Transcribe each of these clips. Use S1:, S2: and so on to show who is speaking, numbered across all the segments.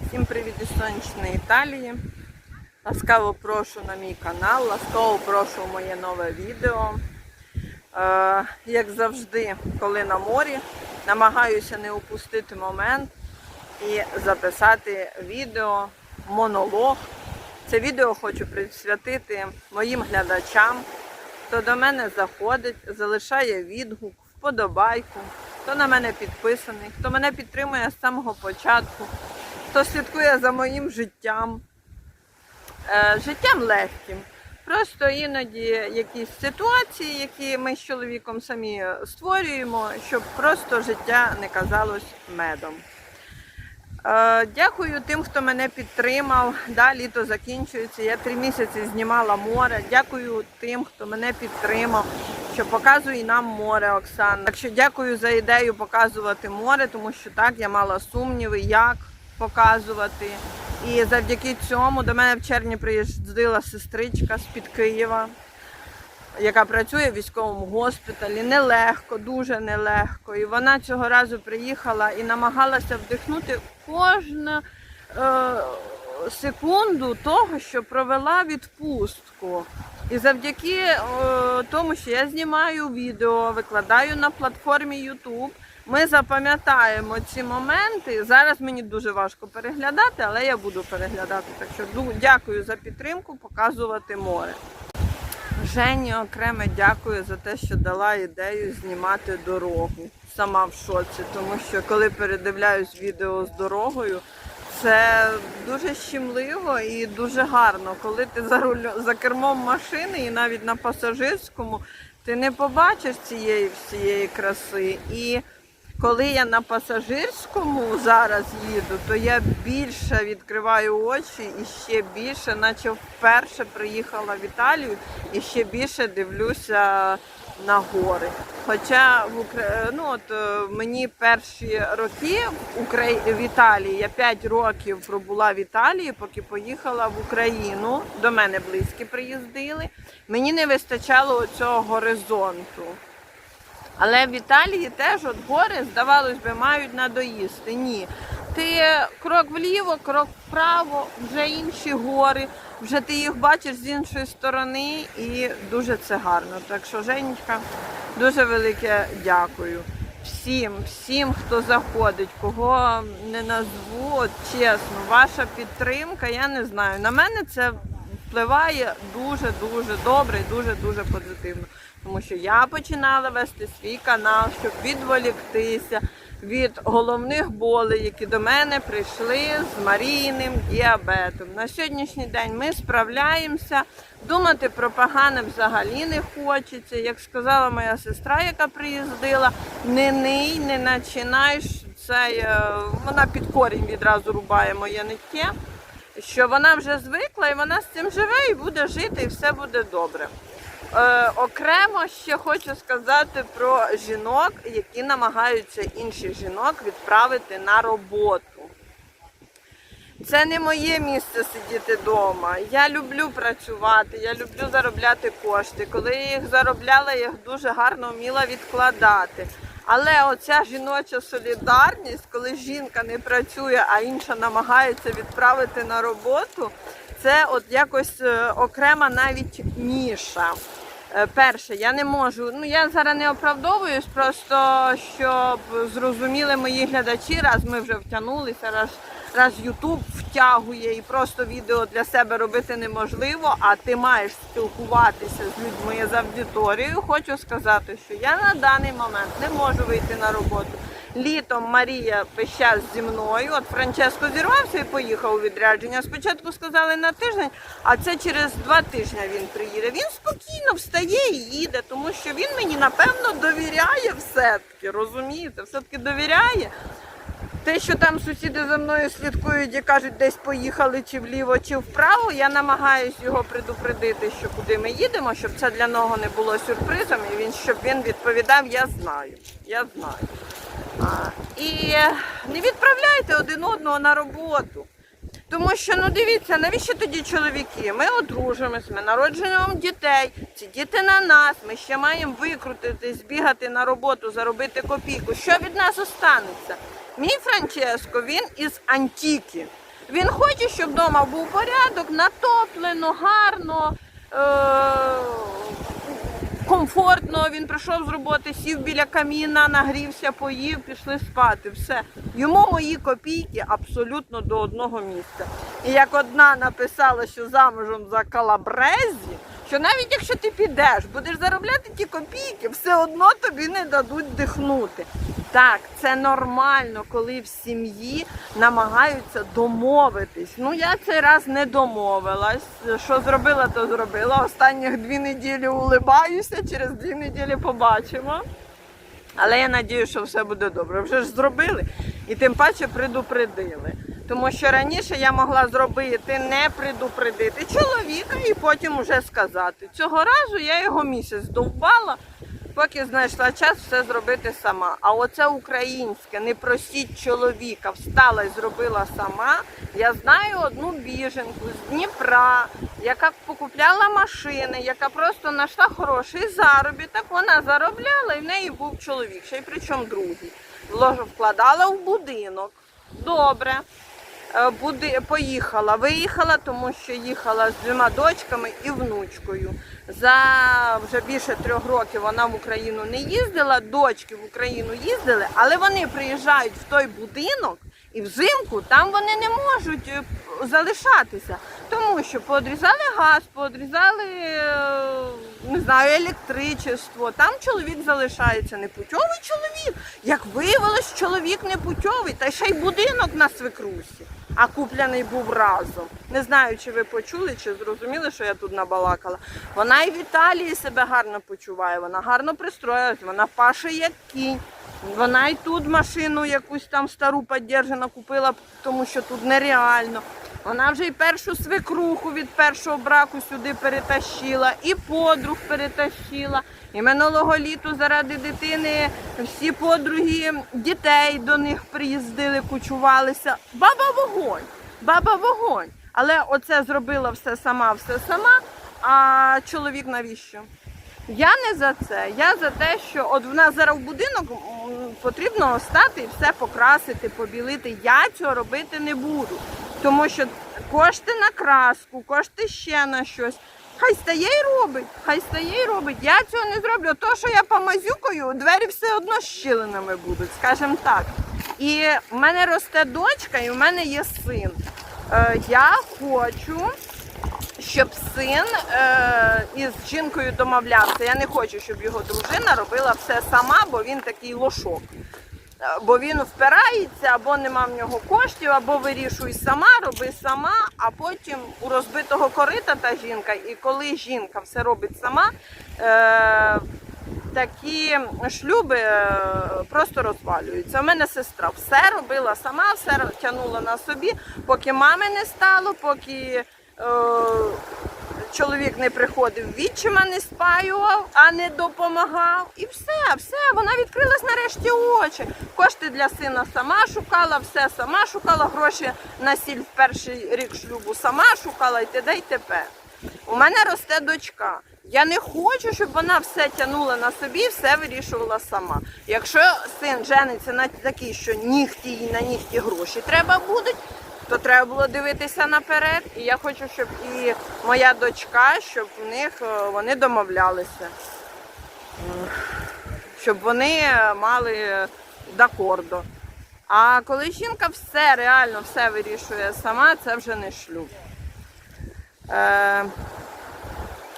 S1: Всім привіт із сонячної Італії. Ласкаво прошу на мій канал, ласкаво прошу моє нове відео. Е, як завжди, коли на морі, намагаюся не упустити момент і записати відео, монолог. Це відео хочу присвятити моїм глядачам, хто до мене заходить, залишає відгук, вподобайку, хто на мене підписаний, хто мене підтримує з самого початку, хто слідкує за моїм життям. Е, життям легким. Просто іноді якісь ситуації, які ми з чоловіком самі створюємо, щоб просто життя не казалось медом. Е, Дякую тим, хто мене підтримав. Да, літо закінчується. Я три місяці знімала море. Дякую тим, хто мене підтримав, що показує нам море, Оксана. Так що дякую за ідею показувати море, тому що так я мала сумніви, як показувати. І завдяки цьому до мене в червні приїздила сестричка з-під Києва яка працює в військовому госпіталі. Нелегко, дуже нелегко. І вона цього разу приїхала і намагалася вдихнути кожну е, секунду того, що провела відпустку. І завдяки е, тому, що я знімаю відео, викладаю на платформі YouTube, ми запам'ятаємо ці моменти. Зараз мені дуже важко переглядати, але я буду переглядати. Так що дякую за підтримку, показувати море. Жені окремо дякую за те, що дала ідею знімати дорогу. Сама в шоці, тому що коли передивляюсь відео з дорогою, це дуже щемливо і дуже гарно. Коли ти за руль... за кермом машини і навіть на пасажирському, ти не побачиш цієї всієї краси. І коли я на пасажирському зараз їду, то я більше відкриваю очі і ще більше, наче вперше приїхала в Італію і ще більше дивлюся на гори. Хоча в Укра... ну, от, е, мені перші роки в, Украї... в Італії, я 5 років пробула в Італії, поки поїхала в Україну. До мене близькі приїздили. Мені не вистачало цього горизонту. Але в Італії теж от гори, здавалось би, мають надоїсти. Ні. Ти крок вліво, крок вправо, вже інші гори, вже ти їх бачиш з іншої сторони і дуже це гарно. Так що, Женечка, дуже велике дякую. Всім, всім, хто заходить, кого не назву, от чесно, ваша підтримка, я не знаю. На мене це впливає дуже-дуже добре і дуже-дуже позитивно. Тому що я починала вести свій канал, щоб відволіктися від головних болей, які до мене прийшли з Марійним діабетом. На сьогоднішній день ми справляємося. Думати про погане взагалі не хочеться. Як сказала моя сестра, яка приїздила, не ний, не починай. Це е, вона під корінь відразу рубає моє ниття що вона вже звикла і вона з цим живе і буде жити, і все буде добре. Е, окремо ще хочу сказати про жінок, які намагаються інших жінок відправити на роботу. Це не моє місце сидіти вдома. Я люблю працювати, я люблю заробляти кошти. Коли я їх заробляла, я їх дуже гарно вміла відкладати. Але оця жіноча солідарність, коли жінка не працює, а інша намагається відправити на роботу, це от якось е, окрема навіть ніша. Е, Перше, я не можу. Ну я зараз не оправдовуюсь, просто щоб зрозуміли мої глядачі, раз ми вже втягнулися, раз раз Ютуб втягує і просто відео для себе робити неможливо, а ти маєш спілкуватися з людьми з аудиторією. Хочу сказати, що я на даний момент не можу вийти на роботу. Літом Марія час зі мною. От Франческо зірвався і поїхав у відрядження. Спочатку сказали на тиждень, а це через два тижні він приїде. Він спокійно встає і їде, тому що він мені напевно довіряє все-таки. Розумієте, все-таки довіряє. Те, що там сусіди за мною слідкують і кажуть, десь поїхали чи вліво, чи вправо, я намагаюся його предупредити, що куди ми їдемо, щоб це для нього не було сюрпризом, і він щоб він відповідав, я знаю. Я знаю. А, і не відправляйте один одного на роботу. Тому що, ну дивіться, навіщо тоді чоловіки? Ми одружимось, ми народжуємо дітей, ці діти на нас, ми ще маємо викрутитись, бігати на роботу, заробити копійку. Що від нас останеться? Мій Франческо, він із Антіки. Він хоче, щоб вдома був порядок, натоплено, гарно. Е- комфортно, він прийшов з роботи, сів біля каміна, нагрівся, поїв, пішли спати. Все. Йому мої копійки абсолютно до одного місця. І як одна написала, що замужем за калабрезі, що навіть якщо ти підеш, будеш заробляти ті копійки, все одно тобі не дадуть дихнути. Так, це нормально, коли в сім'ї намагаються домовитись. Ну я цей раз не домовилась. Що зробила, то зробила. Останніх дві неділі улибаюся, через дві неділі побачимо. Але я надію, що все буде добре. Вже ж зробили і тим паче предупредили. Тому що раніше я могла зробити не предупредити чоловіка і потім вже сказати. Цього разу я його місяць довбала, поки знайшла час все зробити сама. А оце українське, не просіть чоловіка, встала і зробила сама. Я знаю одну біженку з Дніпра, яка покупляла машини, яка просто знайшла хороший заробіток. Вона заробляла і в неї був чоловік, ще й причому другий. Вкладала в будинок. Добре. Е, Буди... Поїхала, виїхала, тому що їхала з двома дочками і внучкою. За вже більше трьох років вона в Україну не їздила, дочки в Україну їздили, але вони приїжджають в той будинок і взимку там вони не можуть е, залишатися, тому що поодрізали газ, поодрізали е, не знаю, електричество. Там чоловік залишається непутьовий чоловік. Як виявилось, чоловік непутьовий, та ще й будинок на свекрусі. А купляний був разом. Не знаю, чи ви почули, чи зрозуміли, що я тут набалакала. Вона і в Італії себе гарно почуває, вона гарно пристроїлась, вона паше як кінь. Вона і тут машину якусь там стару піддержану купила, тому що тут нереально. Вона вже і першу свекруху від першого браку сюди перетащила, і подруг перетащила. І минулого літу заради дитини всі подруги дітей до них приїздили, кучувалися. Баба вогонь, баба вогонь. Але оце зробила все сама, все сама. А чоловік навіщо? Я не за це. Я за те, що от в нас зараз в будинок потрібно стати і все покрасити, побілити. Я цього робити не буду. Тому що кошти на краску, кошти ще на щось. Хай стає і робить, хай стає і робить. Я цього не зроблю. То, що я помазюкаю, двері все одно щіленими будуть, скажімо так. І в мене росте дочка, і в мене є син. Е, я хочу щоб син е, із жінкою домовлявся. Я не хочу, щоб його дружина робила все сама, бо він такий лошок. Бо він впирається, або нема в нього коштів, або вирішуй сама, роби сама, а потім у розбитого корита та жінка. І коли жінка все робить сама, е, такі шлюби е, просто розвалюються. У мене сестра все робила сама, все тягнула на собі, поки мами не стало, поки е, чоловік не приходив, відчима не спаював, а не допомагав. І все, все, вона відкрилась нарешті очі. Кошти для сина сама шукала, все сама шукала, гроші на сіль в перший рік шлюбу сама шукала і т.д. і т.п. У мене росте дочка. Я не хочу, щоб вона все тягнула на собі, все вирішувала сама. Якщо син жениться на такий, що нігті і на нігті гроші треба будуть, то треба було дивитися наперед. І я хочу, щоб і моя дочка, щоб в них е, вони домовлялися, щоб вони мали дакордо. А коли жінка все реально все вирішує сама, це вже не шлюб. Е,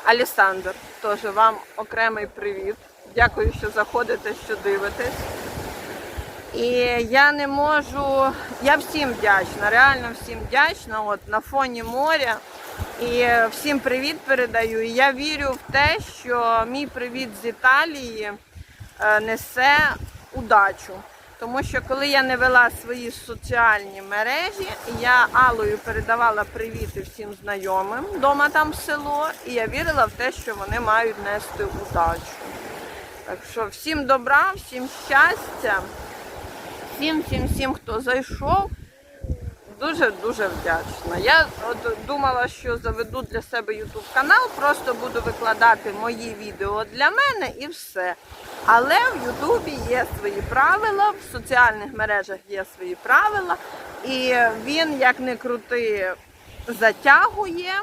S1: Алісандр, теж вам окремий привіт. Дякую, що заходите, що дивитесь. І я не можу, я всім вдячна, реально всім вдячна. От на фоні моря. І всім привіт передаю. І я вірю в те, що мій привіт з Італії е, несе удачу. Тому що коли я не вела свої соціальні мережі, я Алою передавала привіти всім знайомим вдома там село, і я вірила в те, що вони мають нести удачу. Так що всім добра, всім щастя, всім, всім, всім, хто зайшов. Дуже дуже вдячна. Я от думала, що заведу для себе YouTube канал, просто буду викладати мої відео для мене і все. Але в Ютубі є свої правила, в соціальних мережах є свої правила. І він, як не крути, затягує.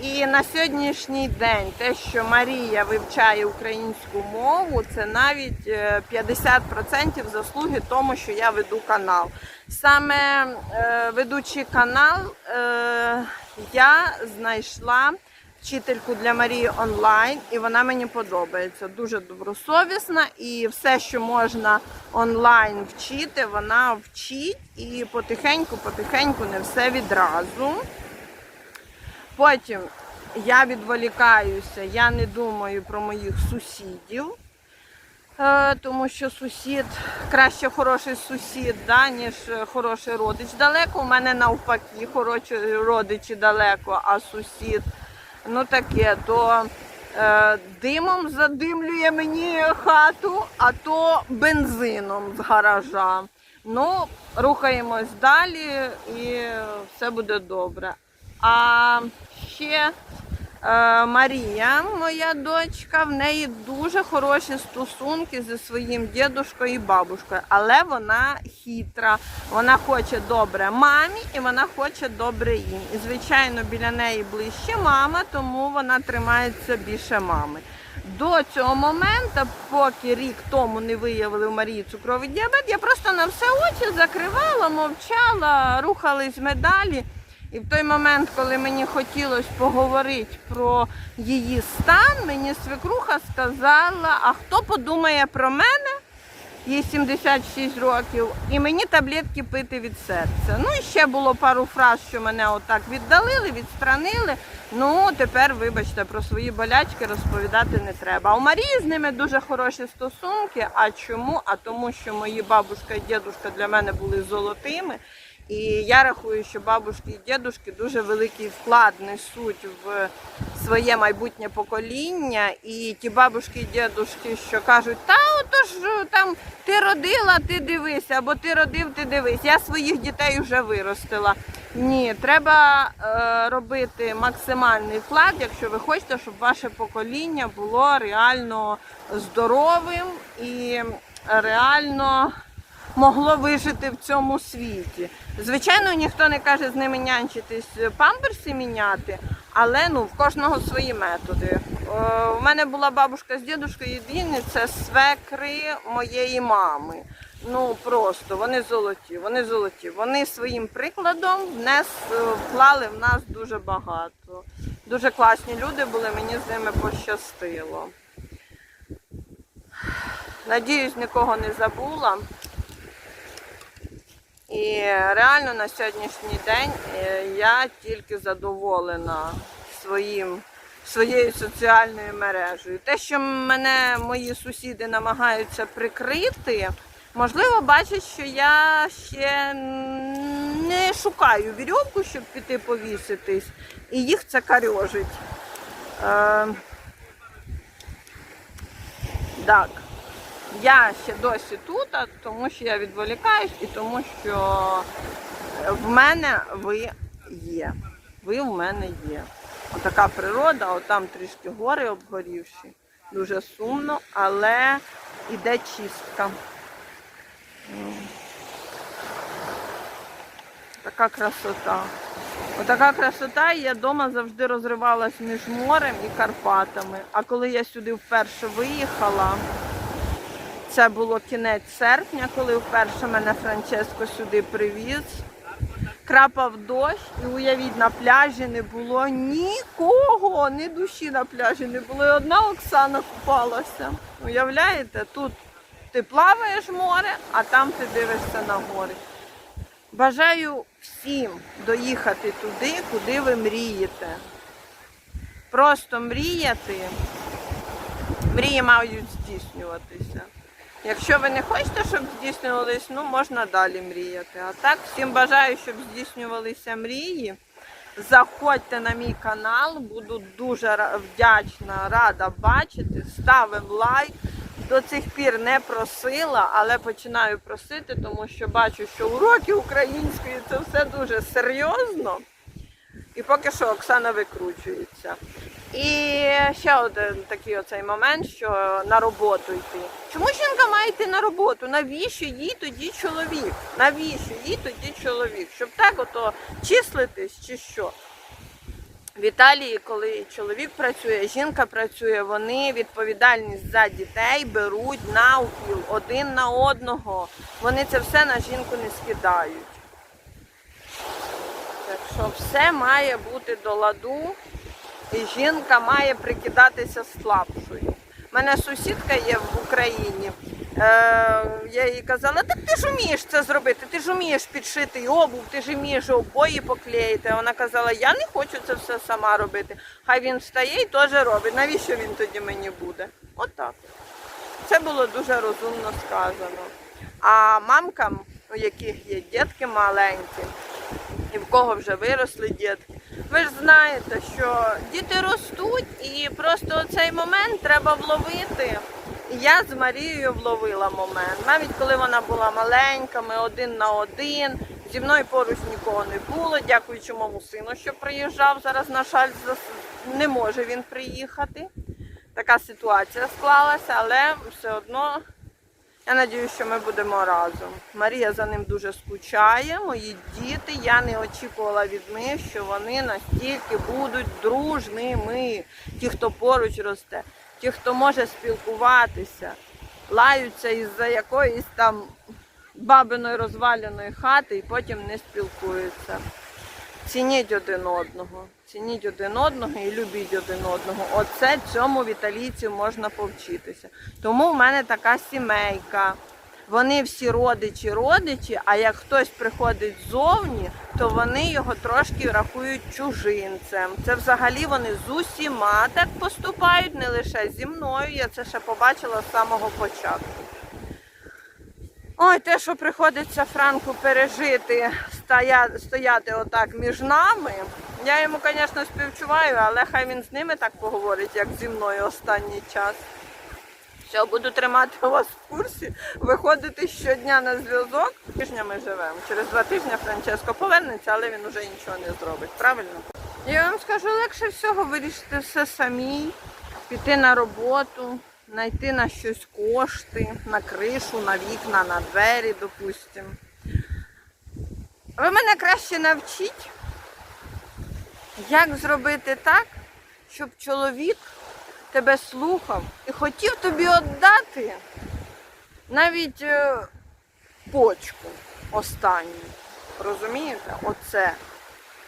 S1: І на сьогоднішній день те, що Марія вивчає українську мову, це навіть е, 50% заслуги тому, що я веду канал. Саме е, ведучи канал, е, я знайшла вчительку для Марії онлайн, і вона мені подобається. Дуже добросовісна, і все, що можна онлайн вчити, вона вчить і потихеньку-потихеньку не все відразу. Потім я відволікаюся, я не думаю про моїх сусідів, е, тому що сусід краще хороший сусід, да, ніж хороший родич далеко. У мене навпаки, хороші родичі далеко, а сусід ну таке, то е, димом задимлює мені хату, а то бензином з гаража. Ну, рухаємось далі і все буде добре. А ще е, Марія, моя дочка, в неї дуже хороші стосунки зі своїм дідушкою і бабушкою, але вона хитра. Вона хоче добре мамі і вона хоче добре їм. І, звичайно, біля неї ближче мама, тому вона тримається більше мами. До цього моменту, поки рік тому не виявили в Марії цукровий діабет, я просто на все очі закривала, мовчала, рухались медалі. І в той момент, коли мені хотілося поговорити про її стан, мені свекруха сказала, а хто подумає про мене? Їй 76 років, і мені таблетки пити від серця. Ну і ще було пару фраз, що мене отак віддалили, відстранили. Ну, тепер, вибачте, про свої болячки розповідати не треба. А у Марії з ними дуже хороші стосунки. А чому? А тому, що мої бабушка і дідушка для мене були золотими. І я рахую, що бабушки і дідушки дуже великий вклад несуть в своє майбутнє покоління. І ті бабушки і дідушки, що кажуть, та ото ж е, там ти родила, ти дивися, або ти родив, ти дивись. Я своїх дітей вже виростила. Ні, треба е, робити максимальний вклад, якщо ви хочете, щоб ваше покоління було реально здоровим і реально могло вижити в цьому світі. Звичайно, ніхто не каже з ними нянчитись, памперси міняти, але ну в кожного свої методи. У мене була бабушка з дідушкою, єдині це свекри моєї мами. Ну просто вони золоті, вони золоті. Вони своїм прикладом внес, е, вклали в нас дуже багато. Дуже класні люди були, мені з ними пощастило. Надіюсь, нікого не забула. І реально на сьогоднішній день е, я тільки задоволена своїм, своєю соціальною мережею. Те, що мене мої сусіди намагаються прикрити, можливо, бачать, що я ще не шукаю вірьовку, щоб піти повіситись, і їх це карьожить. Е, так. Я ще досі тут, тому що я відволікаюсь і тому, що в мене ви є. Ви в мене є. Отака природа, отам трішки гори обгорівші. Дуже сумно, але іде чистка. Така красота. Отака красота, і я вдома завжди розривалась між морем і Карпатами. А коли я сюди вперше виїхала, це було кінець серпня, коли вперше мене Франческо сюди привіз. Крапав дощ, і уявіть, на пляжі не було нікого, ні душі на пляжі не було. І одна Оксана купалася. Уявляєте, тут ти плаваєш море, а там ти дивишся на гори. Бажаю всім доїхати туди, куди ви мрієте. Просто мріяти, мрії мають здійснюватися. Якщо ви не хочете, щоб здійснювались, ну можна далі мріяти. А так, всім бажаю, щоб здійснювалися мрії. Заходьте на мій канал, буду дуже вдячна, рада бачити. Ставимо лайк. До цих пір не просила, але починаю просити, тому що бачу, що уроки української це все дуже серйозно. І поки що Оксана викручується. І ще один такий оцей момент, що на роботу йти. Чому жінка має йти на роботу? Навіщо їй тоді чоловік? Навіщо їй тоді чоловік? Щоб так ото числитись чи що? В Італії, коли чоловік працює, жінка працює, вони відповідальність за дітей беруть навпіл один на одного. Вони це все на жінку не скидають. Так що все має бути до ладу, жінка має прикидатися слабшою. У мене сусідка є в Україні. Е, я їй казала, так ти ж вмієш це зробити, ти ж вмієш підшити і обув, ти ж вмієш обої поклеїти. Вона казала, я не хочу це все сама робити. Хай він встає і теж робить. Навіщо він тоді мені буде? Отак. Це було дуже розумно сказано. А мамкам, у яких є дітки маленькі, і в кого вже виросли дітки, ви ж знаєте, що діти ростуть і просто цей момент треба вловити. Я з Марією вловила момент. Навіть коли вона була маленька, ми один на один. Зі мною поруч нікого не було, дякуючи моєму сину, що приїжджав. Зараз, на жаль, не може він приїхати. Така ситуація склалася, але все одно я сподіваюся, що ми будемо разом. Марія за ним дуже скучає. Мої діти. Я не очікувала від них, що вони настільки будуть дружними. Ті, хто поруч росте, ті, хто може спілкуватися, лаються із-за якоїсь там бабиної розваленої хати і потім не спілкуються. Цініть один одного, цініть один одного і любіть один одного. Оце цьому в італійців можна повчитися. Тому в мене така сімейка. Вони всі родичі, родичі, а як хтось приходить ззовні, то вони його трошки рахують чужинцем. Це взагалі вони з усіма так поступають, не лише зі мною. Я це ще побачила з самого початку. Ой, те, що приходиться Франку пережити, стоя, стояти отак між нами. Я йому, звісно, співчуваю, але хай він з ними так поговорить, як зі мною останній час. Все, буду тримати вас в курсі, виходити щодня на зв'язок. Тижня ми живемо. Через два тижні Франческо повернеться, але він уже нічого не зробить. Правильно? Я вам скажу, легше всього вирішити все самі, піти на роботу, знайти на щось кошти, на кришу, на вікна, на двері, допустимо. Ви мене краще навчіть, як зробити так, щоб чоловік тебе слухав і хотів тобі віддати навіть е, почку останню. Розумієте? Оце.